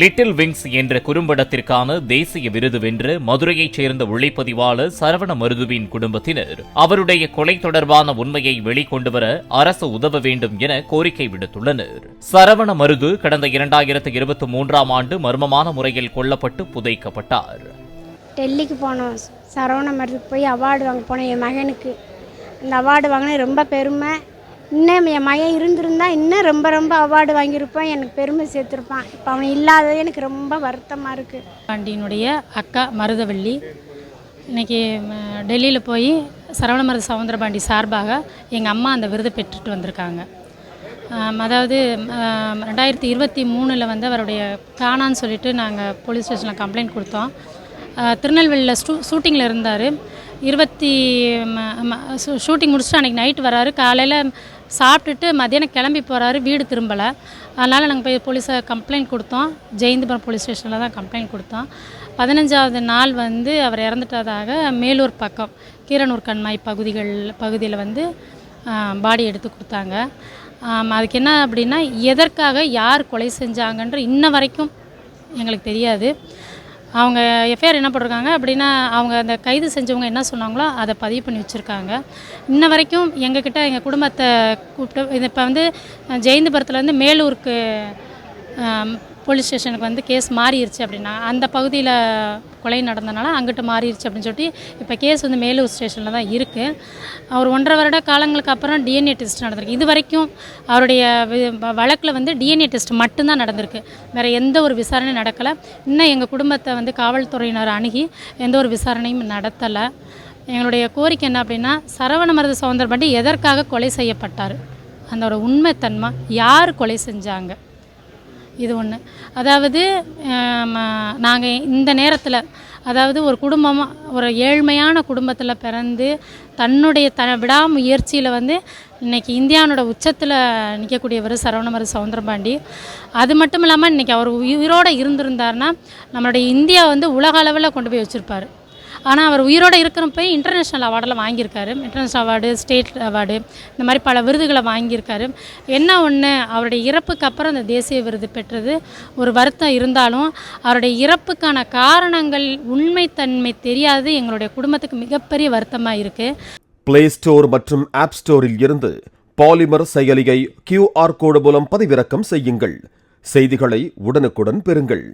Little wings என்ற குறும்படத்திற்கான தேசிய விருது வென்ற மதுரையைச் சேர்ந்த ஒளிப்பதிவாளர் சரவண மருதுவின் குடும்பத்தினர் அவருடைய கொலை தொடர்பான உண்மையை வெளிக்கொண்டு வர அரசு உதவ வேண்டும் என கோரிக்கை விடுத்துள்ளனர். சரவண மருது கடந்த இரண்டாயிரத்து இருபத்தி மூன்றாம் ஆண்டு மர்மமான முறையில் கொல்லப்பட்டு புதைக்கப்பட்டார். டெல்லிக்கு போனோம். சரவண மருது போய் அவார்டு வாங்க போனோம் என் மகனுக்கு. அந்த அவார்டு வாங்கினது ரொம்ப பெருமை. இன்னும் என் மகன் இருந்திருந்தா இன்னும் ரொம்ப ரொம்ப அவார்டு வாங்கியிருப்பான். எனக்கு பெருமை சேர்த்துருப்பான். இப்போ அவன் இல்லாதது எனக்கு ரொம்ப வருத்தமாக இருக்குது பாண்டியனுடைய அக்கா மருதவள்ளி. இன்னைக்கு டெல்லியில் போய் சரவண மருது சவுந்தரபாண்டி சார்பாக எங்கள் அம்மா அந்த விருதை பெற்றுட்டு வந்திருக்காங்க. அதாவது ரெண்டாயிரத்தி இருபத்தி மூணில் வந்து அவருடைய காணான்னு சொல்லிட்டு நாங்கள் போலீஸ் ஸ்டேஷனில் கம்ப்ளைண்ட் கொடுத்தோம். திருநெல்வேலியில் ஷூ ஷூட்டிங்கில் இருந்தார். இருபத்தி ஷூட்டிங் முடிச்சுட்டு அன்றைக்கி நைட் வராரு. காலையில் சாப்பிட்டுட்டு மதியானம் கிளம்பி போகிறாரு வீடு திரும்பலை. அதனால் நாங்கள் போய் போலீஸை கம்ப்ளைண்ட் கொடுத்தோம். ஜெயந்திபுரம் போலீஸ் ஸ்டேஷனில் தான் கம்ப்ளைண்ட் கொடுத்தோம். பதினஞ்சாவது நாள் வந்து அவர் இறந்துட்டதாக மேலூர் பக்கம் கீரனூர் கண்மாய் பகுதிகள் பகுதியில் வந்து பாடி எடுத்து கொடுத்தாங்க. அதுக்கு என்ன அப்படின்னா எதற்காக யார் கொலை செஞ்சாங்கன்ற இன்ன வரைக்கும் எங்களுக்கு தெரியாது. அவங்க எஃப்ஐஆர் என்ன போட்டிருக்காங்க அப்படின்னா அவங்க அந்த கைது செஞ்சவங்க என்ன சொன்னாங்களோ அதை பதிவு பண்ணி வச்சுருக்காங்க. இன்ன வரைக்கும் எங்ககிட்ட எங்கள் குடும்பத்தை கூப்பிட்டு இது இப்போ வந்து ஜெயந்திபுரத்துலேருந்து மேலூருக்கு போலீஸ் ஸ்டேஷனுக்கு வந்து கேஸ் மாறிடுச்சு அப்படின்னா அந்த பகுதியில் கொலை நடந்தனால அங்கிட்டு மாறிடுச்சு அப்படின்னு சொல்லிட்டு இப்போ கேஸ் வந்து மேலூர் ஸ்டேஷனில் தான் இருக்குது அவர் ஒன்றரை வருட காலங்களுக்கு அப்புறம் டிஎன்ஏ டெஸ்ட் நடந்திருக்கு. இது வரைக்கும் அவருடைய வழக்கில் வந்து டிஎன்ஏ டெஸ்ட் மட்டும்தான் நடந்திருக்கு. வேறு எந்த ஒரு விசாரணையும் நடக்கலை. இன்னும் எங்கள் குடும்பத்தை வந்து காவல்துறையினர் அணுகி எந்த ஒரு விசாரணையும் நடத்தலை. எங்களுடைய கோரிக்கை என்ன அப்படின்னா சரவணமருது பண்டி எதற்காக கொலை செய்யப்பட்டார்? அதோட உண்மைத்தன்மை யார் கொலை செஞ்சாங்க? இது ஒன்று அதாவது நாங்கள் இந்த நேரத்தில் அதாவது ஒரு குடும்பமாக ஒரு ஏழ்மையான குடும்பத்தில் பிறந்து தன்னுடைய த விடாமுயற்சியில் வந்து இன்றைக்கி இந்தியானோட உச்சத்தில் நிற்கக்கூடியவர் சரவணமரு சவுந்தரபாண்டி. அது மட்டும் இல்லாமல் இன்றைக்கி அவர் உயிரோடு இருந்திருந்தாருன்னா நம்மளுடைய இந்தியா வந்து உலக அளவில் கொண்டு போய் வச்சுருப்பார். ஆனால் அவர் உயிரோடு இருக்கிறப்ப இன்டர்நேஷ்னல் அவார்டெல்லாம் வாங்கியிருக்காரு. இன்டர்நேஷ்னல் அவார்டு ஸ்டேட் அவார்டு இந்த மாதிரி பல விருதுகளை வாங்கியிருக்காரு. என்ன ஒன்று அவருடைய இறப்புக்கு அப்புறம் அந்த தேசிய விருது பெற்றது ஒரு வருத்தம் இருந்தாலும் அவருடைய இறப்புக்கான காரணங்கள் உண்மைத்தன்மை தெரியாது எங்களுடைய குடும்பத்துக்கு மிகப்பெரிய வருத்தமாக இருக்குது பிளே ஸ்டோர் மற்றும் ஆப் ஸ்டோரில் இருந்து பாலிமர் செயலியை கியூஆர் கோடு மூலம் பதிவிறக்கம் செய்யுங்கள். செய்திகளை உடனுக்குடன் பெறுங்கள்.